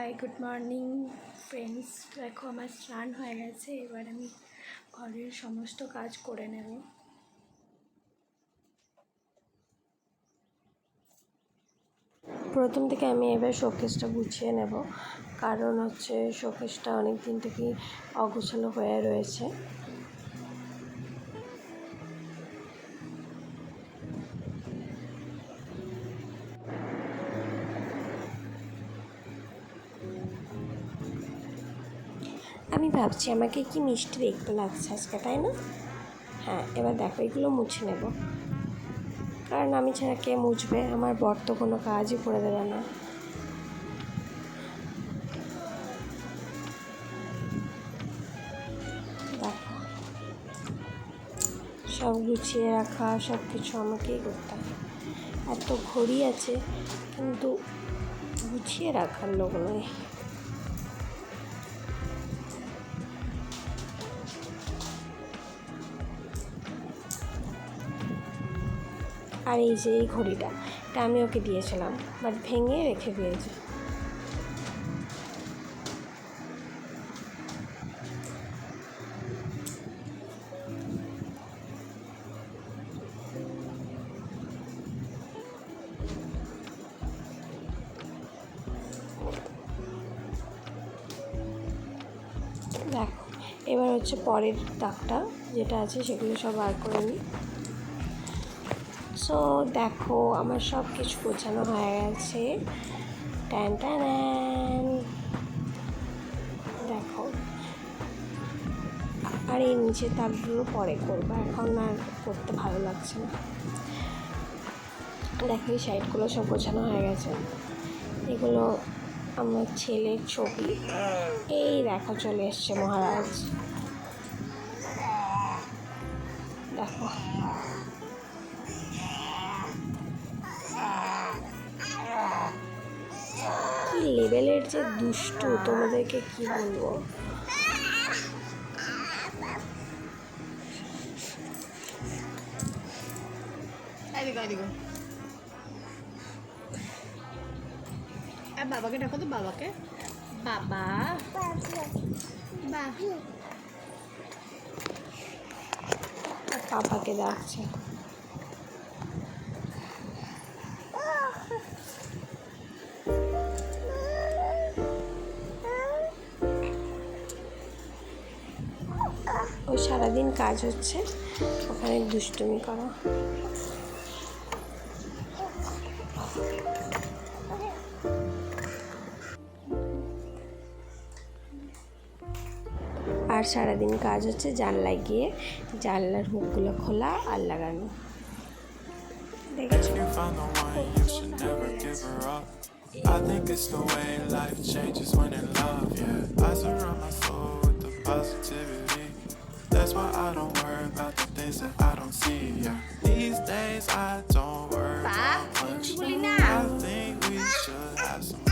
Hi good morning friends দেখো, আমার স্নান হয়ে গেছে, এবার আমি ঘরের সমস্ত কাজ করে নেব। প্রথম থেকে আমি এবার শোকেসটা গুছিয়ে নেব, কারণ হচ্ছে শোকেসটা অনেক দিন থেকেই অগোছালো হয়ে রয়েছে। আমি ভাবছি আমাকে কি মিষ্টি দেখতে লাগছে আজকে, তাই না? হ্যাঁ এবার দেখো, এগুলো মুছে নেব। কারণ আমি ছাড়া কে মুছবে? আমার বর তো কোনো কাজই করে দেবে না। সব গুছিয়ে রাখা সব কিছু আমাকেই করতে হয় এত ঘড়ি আছে, কিন্তু গুছিয়ে রাখার লোক নয় আর এই যে এই ঘড়িটা, এটা আমি ওকে দিয়েছিলাম বাট ভেঙে রেখে দিয়েছি। দেখো, এবার হচ্ছে পরের দাগটা, যেটা আছে সেগুলো সব বার করে নিই। সো দেখো, আমার সব কিছু গোছানো হয়ে গেছে। ট্যান ট্যান দেখো। আর এই নিচে তারগুলো পরে করব। এখন আর করতে ভালো লাগছে না। দেখো, এই সাইডগুলো সব গোছানো হয়ে গেছে। এগুলো আমার ছেলের ছবি। এই দেখো, চলে এসছে মহারাজ। দেখো। লেভেলের যে দুষ্টু তোমাদেরকে কি বলব? বাবাকে ডাকো তো বাবাকে। বাবা। বা আর পাপাকে ডাকছে। ওই সারাদিন কাজ হচ্ছে। ওখানে দুষ্টুমি করা। আর সারাদিন কাজ হচ্ছে জানলা গিয়ে জানলার হুকগুলো খোলা আর লাগানো। দেখেছ? I think it's the way life changes when in love, yeah. That's why I don't worry about the things that I don't see. Yeah. These days I don't worry about much. I think we should have some.